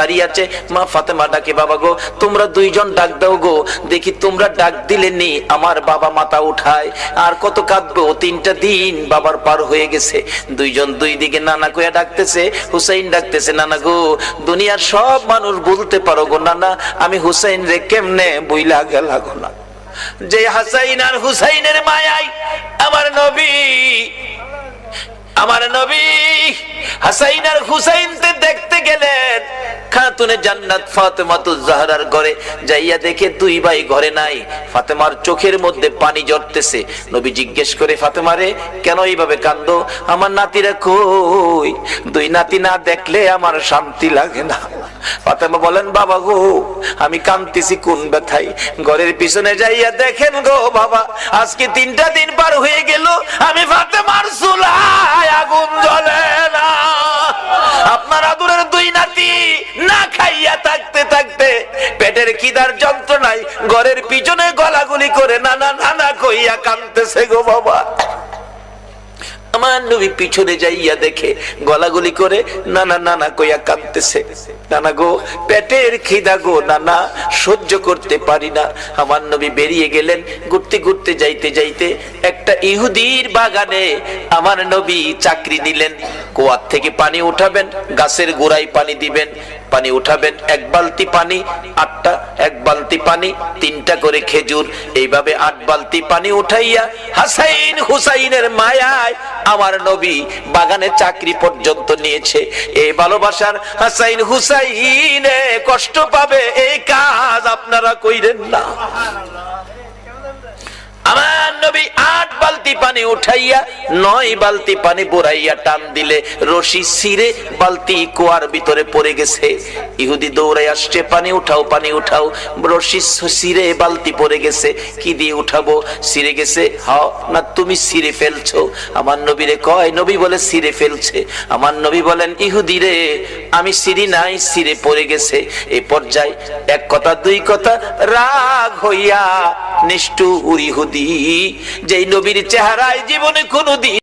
দাঁড়িয়ে আছে, মা ফাতেমা ডাকে, বাবা গো, তোমরা দুইজন ডাক দাও গো। দেখি তোমরা ডাক দিলে নি, আমার বাবা মাথা উঠায়। আর কত কাঁদবো, তিনটা দিন বাবার পার হয়ে গেছে। দুইজন দুই দিকে নানা কইয়া ডাকতেছে, হুসাইন ডাকতেছে, নানা গো, দুনিয়ার সব মানুষ বলতে পারো গো, নানা, আমি হুসাইন রে কেমনে বইলা গেলা গো, না? যে হাসাইন আর হুসাইনের মায়াই, আমার নবী। আমার নবী, হাসাইন আর হুসাইন গেলেন খাতুনে জান্নাত ফাতেমাতুজ জাহরার ঘরে যাইয়া দেখে দুই ভাই ঘরে নাই। ফাতেমার চোখের মধ্যে পানি জড়তেছে নবী জিজ্ঞেস করে ফাতেমারে কেন এইভাবে কান্দো? আমার নাতিরা কই? দুই নাতি না দেখলে আমার শান্তি লাগে না। ফাতেমা বলেন, বাবা গো, আমি কান্দিছি কোন ব্যথাই ঘরের পিছনে যাইয়া দেখেন গো বাবা, আজকে তিনটা দিন পার হয়ে গেল, আমি কিদার যন্ত্রণায় ঘরের পিছনে গলাগুলি করে নানা নানা কইয়া কানতেছে গো বাবা। আমার নবী পিছনে যাইয়া দেখে গলাগুলি করে, নানা নানা কইয়া কাঁদতেছে। নানা গো, পেটের খিদা গো, নানা, সহ্য করতে পারি না। আমার নবী বেরিয়ে গেলেন, ঘুরতে ঘুরতে, যাইতে যাইতে একটা ইহুদির বাগানে আমার নবী চাকরি নিলেন। কুয়ার থেকে পানি উঠাবেন, গাছের গোড়ায় পানি দিবেন, পানি উঠাবেন, এক বালতি পানি, আটটা, এক বালতি পানি, তিনটা করে খেজুর। এইভাবে আট বালতি পানি উঠাইয়া হাসাইন হুসাইনের মায়ায় আমার নবী বাগানে চাকরি পর্যন্ত নিয়েছে। এই ভালোবাসার হাসাইন হুসাইনে কষ্ট পাবে, এই কাজ আপনারা কইরেন না। আমার নবী আট বালতি পানি উঠাইয়া, নয় বালতি পানি বোরাইয়া টান দিলে রশি সিরে বালতি কুয়ার ভিতরে পড়ে গেছে। ইহুদি দৌড়ে আসছে, পানি উঠাও পানি উঠাও, রশি সিরে বালতি পড়ে গেছে। কি দিয়ে উঠাবো? সিরে গেছে? হাও, না তুমি সিরে ফেলছো। আমার নবীরে কয়, নবী বলে সিরে ফেলছে। আমার নবী বলেন, ইহুদি রে, আমি সিরি নাই সিরে পড়ে গেছে। এই পর্যায়ে এক কথা, দুই কথা, রাগ হইয়া নিষ্ঠুর ইহুদি, যেই নবীর চেহারায় জীবনে কোনোদিন